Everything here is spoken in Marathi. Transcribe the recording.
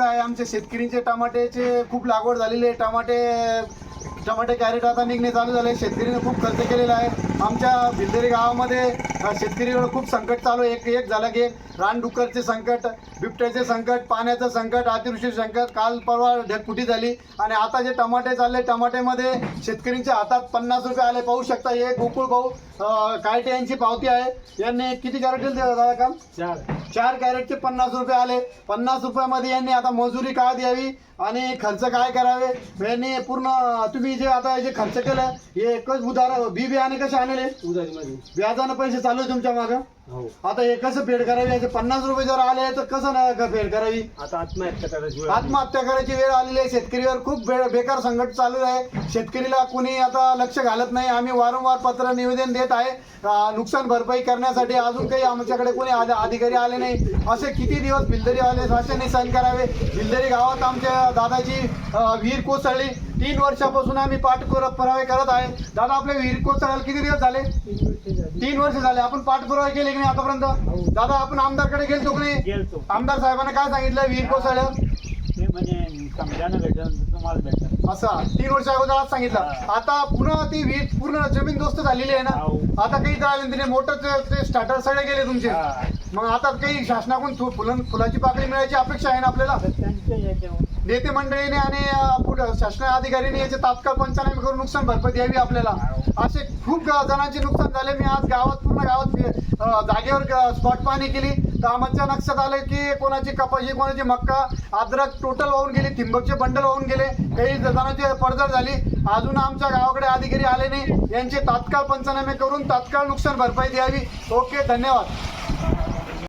आहे. आमच्या शेतकरीचे टमाट्याचे खूप लागवड झालेली आहे. टमाटे टमाटे कॅरेट आता निघणे चालू झाले. शेतकरीने खूप खर्च केलेला आहे. आमच्या भिलदरी गावामध्ये अ, शेतकरीवर खूप संकट चालू एक एक झालं की एक रानडुक्करचे संकट बिबट्याचे संकट पाण्याचं संकट अतिवृष्टी संकट काल परवा ढगफुटी झाली. आणि आता जे टमाटे चालले टमाट्यामध्ये शेतकरींच्या हातात पन्नास रुपये आले. पाहू शकता हे गोकुळ भाऊ कायटे यांची पावती आहे. यांनी किती कॅरेट दिले दादा काल चार. चार कॅरेटचे पन्नास रुपये आले. पन्नास रुपयामध्ये यांनी आता मजुरी काय द्यावी आणि खर्च काय करावे? यांनी पूर्ण तुम्ही जे आता जे खर्च केलं हे एकच उदाहरण बी बियाणे कसे आणले? उधारीमध्ये व्याजानं पैसे चालू आहे तुमच्या मागं? आता हे कसं फेड करावी? याचे पन्नास रुपये जर आले तर कसं ना क- फेड करावी? आता आत्महत्या करायची वेळ आली. आत्महत्या करायची वेळ आलेली आहे. शेतकरीवर खूप बे- बेकार संकट चालू आहे. शेतकरीला कोणी आता लक्ष घालत नाही. आम्ही वारंवार पत्र निवेदन देत आहे. अं, नुकसान भरपाई करण्यासाठी अजून काही आमच्याकडे कोणी आध- अधिकारी आले नाही. असे किती दिवस भिल्दरी आले शासनाने सहन करावे? भिल्दरी गावात आमच्या दादाची अं, विहीर कोसळली. तीन वर्षापासून आम्ही पाठपुरावे करत आहे. दादा आपल्या विहीर कोसळायला किती दिवस झाले? तीन वर्ष झाले. आपण पाठपुरावे केले की नाही आतापर्यंत. दादा आपण आमदारकडे गेलतो की नाही? गेलतो. आमदार साहेबांना काय सांगितलं? विहीर कोसळलं? ते म्हणजे समजानं भेटलं तुम्हाला भेटलं. असं. तीन वर्ष अगोदर सांगितलं. आता पुन्हा ती वीज पूर्ण जमीन दोस्त झालेली आहे ना? हो. आता काही राहिले तिने मोटर स्टार्टर सगळे गेले तुमचे. हा. मग आता काही शासनाकडून फु- फुलं फुलाची पाकळी मिळायची अपेक्षा आहे ना आपल्याला? त्यांच्या याच्यावर नेते मंडळीने आणि अं, पुढं शासन अधिकाऱ्यांनी याचे तात्काळ पंचनामे करून नुकसान भरपाई द्यावी आपल्याला. असे खूप जणांचे नुकसान झाले. मी आज गावात पूर्ण गावात फि- अं, जागेवर स्पॉट पाहणी केली. तर आमच्या लक्षात आलं की कोणाची कपाशी कोणाची मक्का अद्रक टोटल वाहून गेली. थिंबकचे बंडल वाहून गेले. काही जणांची पडझड झाली. अजून आमच्या गावाकडे अधिकारी आले नाही. यांचे तात्काळ पंचनामे करून तात्काळ नुकसान भरपाई द्यावी. ओके धन्यवाद.